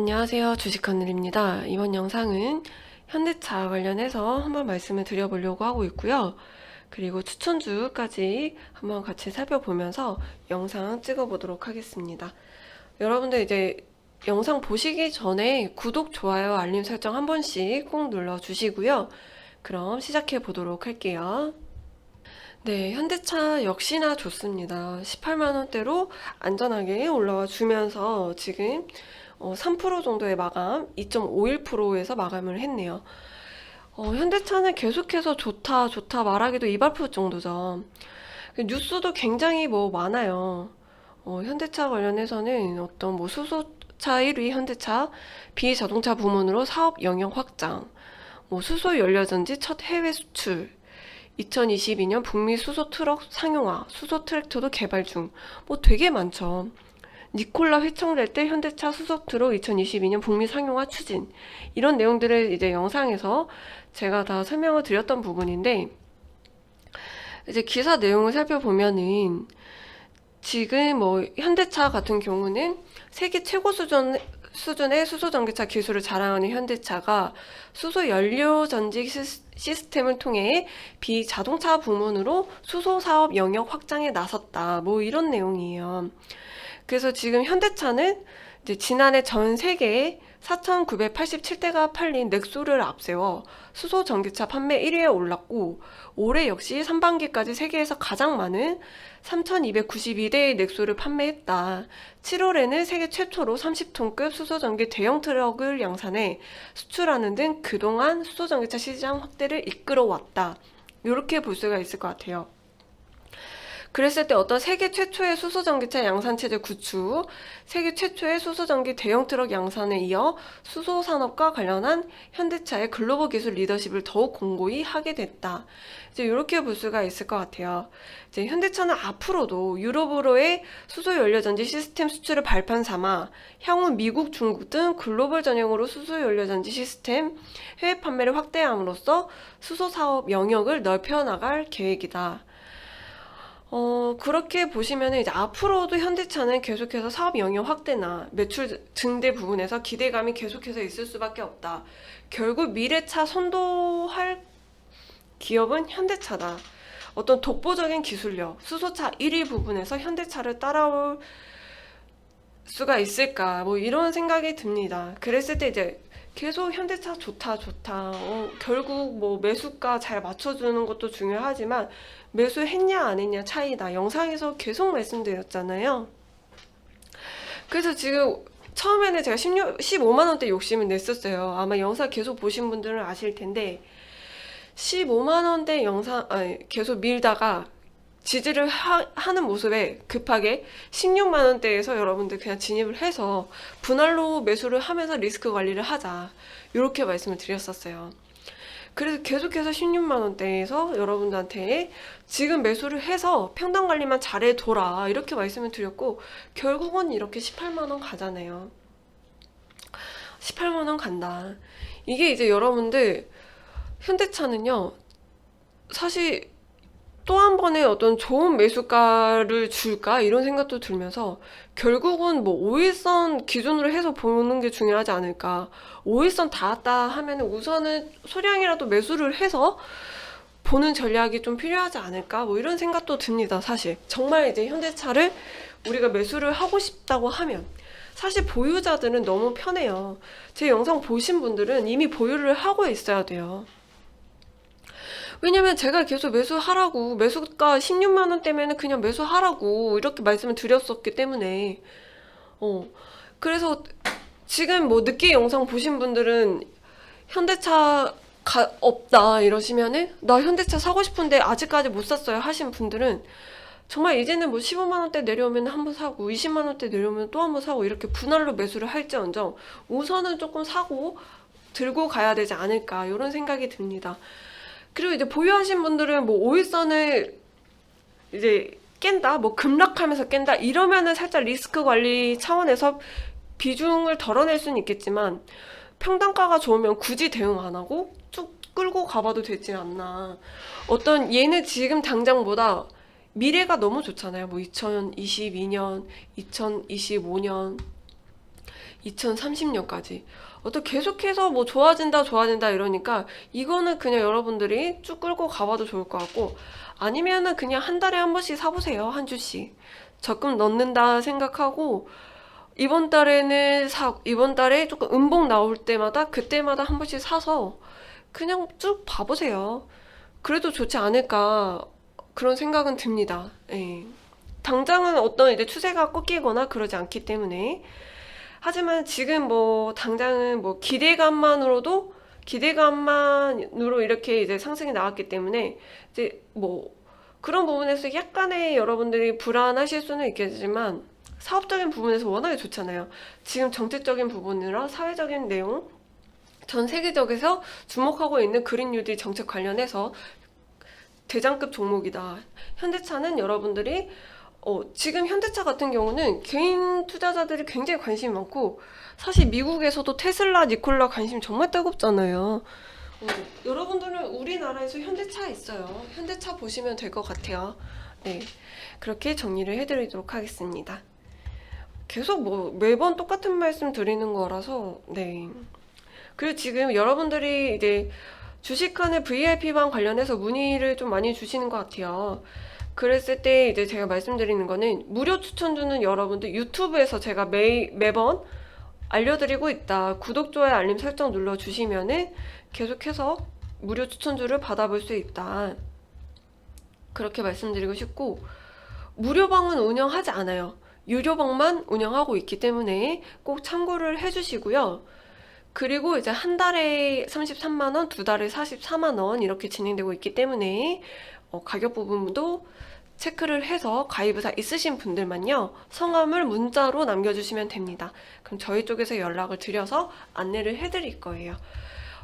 안녕하세요. 주식하늘입니다. 이번 영상은 현대차 관련해서 한번 말씀을 드려보려고 하고 있고요. 그리고 추천주까지 한번 같이 살펴보면서 영상 찍어보도록 하겠습니다. 여러분들 이제 영상 보시기 전에 구독, 좋아요, 알림 설정 한 번씩 꼭 눌러주시고요. 그럼 시작해 보도록 할게요. 네, 현대차 역시나 좋습니다. 18만 원대로 안전하게 올라와 주면서 지금 어, 3% 정도의 마감, 2.51%에서 마감을 했네요. 어, 현대차는 계속해서 좋다, 좋다 말하기도 입 아플 정도죠. 그 뉴스도 굉장히 뭐 많아요. 어, 현대차 관련해서는 어떤 뭐 수소차 1위 현대차, 비자동차 부문으로 사업 영역 확장, 뭐 수소 연료전지 첫 해외 수출, 2022년 북미 수소 트럭 상용화, 수소 트랙터도 개발 중. 뭐 되게 많죠. 니콜라 회청될 때 현대차 수소 트럭 2022년 북미 상용화 추진. 이런 내용들을 이제 영상에서 제가 다 설명을 드렸던 부분인데, 이제 기사 내용을 살펴보면은, 지금 뭐 현대차 같은 경우는 세계 최고 수준 수준의 수소 전기차 기술을 자랑하는 현대차가 수소 연료 전지 시스- 시스템을 통해 비자동차 부문으로 수소 사업 영역 확장에 나섰다. 뭐 이런 내용이에요. 그래서 지금 현대차는 이제 지난해 전 세계에 4,987대가 팔린 넥소를 앞세워 수소 전기차 판매 1위에 올랐고 올해 역시 상반기까지 세계에서 가장 많은 3,292대의 넥소를 판매했다. 7월에는 세계 최초로 30톤급 수소 전기 대형 트럭을 양산해 수출하는 등 그동안 수소 전기차 시장 확대를 이끌어왔다. 이렇게 볼 수가 있을 것 같아요. 그랬을 때 어떤 세계 최초의 수소전기차 양산체제 구축, 세계 최초의 수소전기 대형 트럭 양산에 이어 수소산업과 관련한 현대차의 글로벌 기술 리더십을 더욱 공고히 하게 됐다. 이제 이렇게 볼 수가 있을 것 같아요. 이제 현대차는 앞으로도 유럽으로의 수소 연료 전지 시스템 수출을 발판 삼아 향후 미국, 중국 등 글로벌 전형으로 수소 연료 전지 시스템 해외 판매를 확대함으로써 수소 사업 영역을 넓혀 나갈 계획이다. 어, 그렇게 보시면 이제 앞으로도 현대차는 계속해서 사업 영역 확대나 매출 증대 부분에서 기대감이 계속해서 있을 수밖에 없다. 결국 미래차 선도할 기업은 현대차다. 어떤 독보적인 기술력, 수소차 1위 부분에서 현대차를 따라올 수가 있을까? 뭐 이런 생각이 듭니다. 그랬을 때 이제 계속 현대차 좋다, 좋다. 어, 결국 뭐 매수가 잘 맞춰주는 것도 중요하지만 매수했냐 안 했냐 차이다. 영상에서 계속 말씀드렸잖아요. 그래서 지금 처음에는 제가 16, 15만 원대 욕심을 냈었어요. 아마 영상 계속 보신 분들은 아실 텐데 15만 원대 영상 아니, 계속 밀다가 지지를 하, 는 모습에 급하게 16만 원대에서 여러분들 그냥 진입을 해서 분할로 매수를 하면서 리스크 관리를 하자. 이렇게 말씀을 드렸었어요. 그래서 계속해서 16만 원대에서 여러분들한테 지금 매수를 해서 평당 관리만 잘해 둬라 이렇게 말씀을 드렸고 결국은 이렇게 18만 원 가잖아요. 18만 원 간다. 이게 이제 여러분들 현대차는요 사실 또 한 번의 어떤 좋은 매수가를 줄까? 이런 생각도 들면서 결국은 뭐 5일선 기준으로 해서 보는 게 중요하지 않을까? 5일선 닿았다 하면은 우선은 소량이라도 매수를 해서 보는 전략이 좀 필요하지 않을까? 뭐 이런 생각도 듭니다 사실. 정말 이제 현대차를 우리가 매수를 하고 싶다고 하면 사실 보유자들은 너무 편해요. 제 영상 보신 분들은 이미 보유를 하고 있어야 돼요 왜냐면 제가 계속 매수하라고 매수가 16만 원대면은 그냥 매수하라고 이렇게 말씀을 드렸었기 때문에 어 그래서 지금 뭐 늦게 영상 보신 분들은 현대차 가, 없다 이러시면은 나 현대차 사고 싶은데 아직까지 못 샀어요 하신 분들은 정말 이제는 뭐 15만 원대 내려오면 한 번 사고 20만 원대 내려오면 또 한 번 사고 이렇게 분할로 매수를 할지언정 우선은 조금 사고 들고 가야 되지 않을까 이런 생각이 듭니다. 그리고 이제 보유하신 분들은 뭐 5일선을 이제 깬다, 뭐 급락하면서 깬다 이러면은 살짝 리스크 관리 차원에서 비중을 덜어낼 수는 있겠지만 평단가가 좋으면 굳이 대응 안 하고 쭉 끌고 가봐도 되지 않나. 어떤 얘는 지금 당장보다 미래가 너무 좋잖아요. 뭐 2022년, 2025년 2030년까지. 어또 계속해서 뭐 좋아진다, 좋아진다 이러니까 이거는 그냥 여러분들이 쭉 끌고 가봐도 좋을 것 같고 아니면은 그냥 한 달에 한 번씩 사보세요. 한 주씩. 적금 넣는다 생각하고 이번 달에는 사, 이번 달에 조금 음봉 나올 때마다 그때마다 한 번씩 사서 그냥 쭉 봐보세요. 그래도 좋지 않을까 그런 생각은 듭니다. 예. 당장은 어떤 이제 추세가 꺾이거나 그러지 않기 때문에 하지만 지금 뭐 당장은 뭐 기대감만으로도 기대감만으로 이렇게 이제 상승이 나왔기 때문에 이제 뭐 그런 부분에서 약간의 여러분들이 불안하실 수는 있겠지만 사업적인 부분에서 워낙에 좋잖아요. 지금 정책적인 부분이나 사회적인 내용 전 세계적에서 주목하고 있는 그린 뉴딜 정책 관련해서 대장급 종목이다. 현대차는 여러분들이 어, 지금 현대차 같은 경우는 개인 투자자들이 굉장히 관심이 많고 사실 미국에서도 테슬라, 니콜라 관심 정말 뜨겁잖아요. 어, 여러분들은 우리나라에서 현대차 있어요. 현대차 보시면 될 것 같아요. 네, 그렇게 정리를 해드리도록 하겠습니다. 계속 뭐 매번 똑같은 말씀 드리는 거라서 네. 그리고 지금 여러분들이 이제 주식하는 VIP방 관련해서 문의를 좀 많이 주시는 것 같아요. 그랬을 때 이제 제가 말씀드리는 거는 무료 추천주는 여러분들 유튜브에서 제가 매, 매번 알려드리고 있다. 구독, 좋아요, 알림 설정 눌러주시면은 계속해서 무료 추천주를 받아볼 수 있다. 그렇게 말씀드리고 싶고, 무료방은 운영하지 않아요. 유료방만 운영하고 있기 때문에 꼭 참고를 해주시고요. 그리고 이제 한 달에 33만 원, 두 달에 44만 원 이렇게 진행되고 있기 때문에 어, 가격 부분도 체크를 해서 가입의사 있으신 분들만요, 성함을 문자로 남겨주시면 됩니다. 그럼 저희 쪽에서 연락을 드려서 안내를 해드릴 거예요.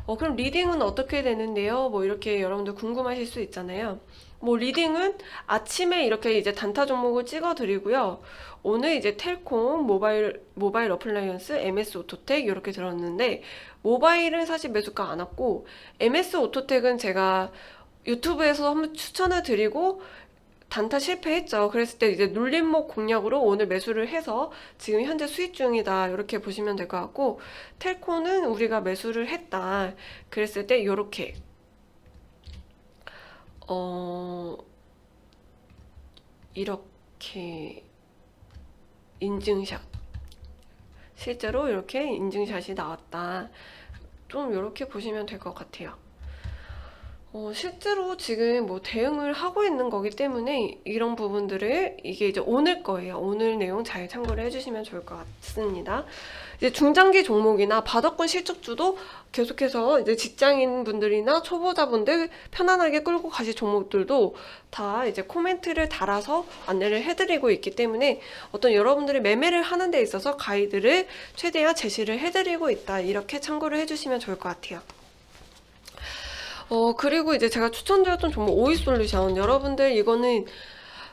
어, 그럼 리딩은 어떻게 되는데요? 뭐 이렇게 여러분들 궁금하실 수 있잖아요. 뭐 리딩은 아침에 이렇게 이제 단타 종목을 찍어 드리고요. 오늘 이제 텔콤, 모바일, 모바일 어플라이언스, MS 오토텍 이렇게 들었는데 모바일은 사실 매수가 안 왔고 MS 오토텍은 제가 유튜브에서 한번 추천을 드리고 단타 실패했죠. 그랬을 때 이제 눌림목 공략으로 오늘 매수를 해서 지금 현재 수익 중이다. 이렇게 보시면 될 것 같고 텔코는 우리가 매수를 했다. 그랬을 때 이렇게 어 이렇게 인증샷 실제로 이렇게 인증샷이 나왔다. 좀 이렇게 보시면 될 것 같아요. 어, 실제로 지금 뭐 대응을 하고 있는 거기 때문에 이런 부분들을 이게 이제 오늘 거예요. 오늘 내용 잘 참고를 해주시면 좋을 것 같습니다. 이제 중장기 종목이나 바닥권 실적주도 계속해서 이제 직장인 분들이나 초보자분들 편안하게 끌고 가실 종목들도 다 이제 코멘트를 달아서 안내를 해드리고 있기 때문에 어떤 여러분들이 매매를 하는 데 있어서 가이드를 최대한 제시를 해드리고 있다. 이렇게 참고를 해주시면 좋을 것 같아요. 어, 그리고 이제 제가 추천드렸던 종목 오이 솔루션. 여러분들 이거는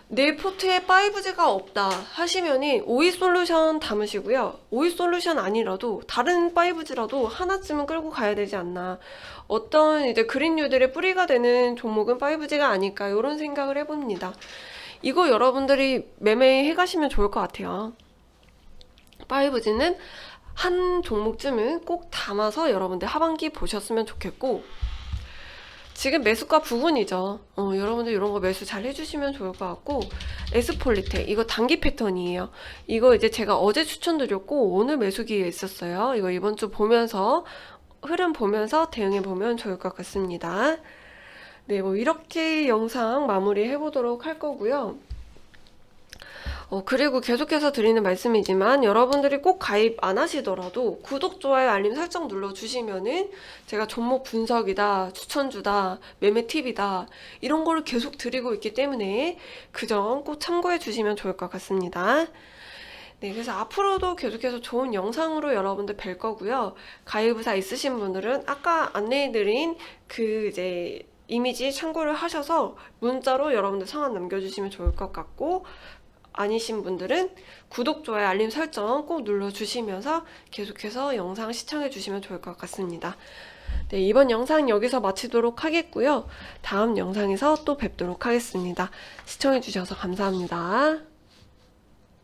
내 포트에 5G가 없다 하시면이 오이 솔루션 담으시고요. 오이 솔루션 아니라도 다른 5G라도 하나쯤은 끌고 가야 되지 않나. 어떤 이제 그린뉴들의 뿌리가 되는 종목은 5G가 아닐까 이런 생각을 해봅니다. 이거 여러분들이 매매해 가시면 좋을 것 같아요. 5G는 한 종목쯤은 꼭 담아서 여러분들 하반기 보셨으면 좋겠고 지금 매수가 부분이죠. 어, 여러분들 이런 거 매수 잘 해주시면 좋을 것 같고 에스폴리테 이거 단기 패턴이에요. 이거 이제 제가 어제 추천드렸고 오늘 매수기에 있었어요. 이거 이번 주 보면서 흐름 보면서 대응해 보면 좋을 것 같습니다. 네, 뭐 이렇게 영상 마무리 해보도록 할 거고요. 어, 그리고 계속해서 드리는 말씀이지만 여러분들이 꼭 가입 안 하시더라도 구독, 좋아요, 알림 설정 눌러주시면은 제가 종목 분석이다, 추천주다, 매매 팁이다 이런 거를 계속 드리고 있기 때문에 그 점 꼭 참고해 주시면 좋을 것 같습니다. 네, 그래서 앞으로도 계속해서 좋은 영상으로 여러분들 뵐 거고요. 가입의사 있으신 분들은 아까 안내해드린 그 이제 이미지 참고를 하셔서 문자로 여러분들 성함 남겨주시면 좋을 것 같고 아니신 분들은 구독, 좋아요, 알림 설정 꼭 눌러주시면서 계속해서 영상 시청해 주시면 좋을 것 같습니다. 네, 이번 영상 여기서 마치도록 하겠고요. 다음 영상에서 또 뵙도록 하겠습니다. 시청해 주셔서 감사합니다.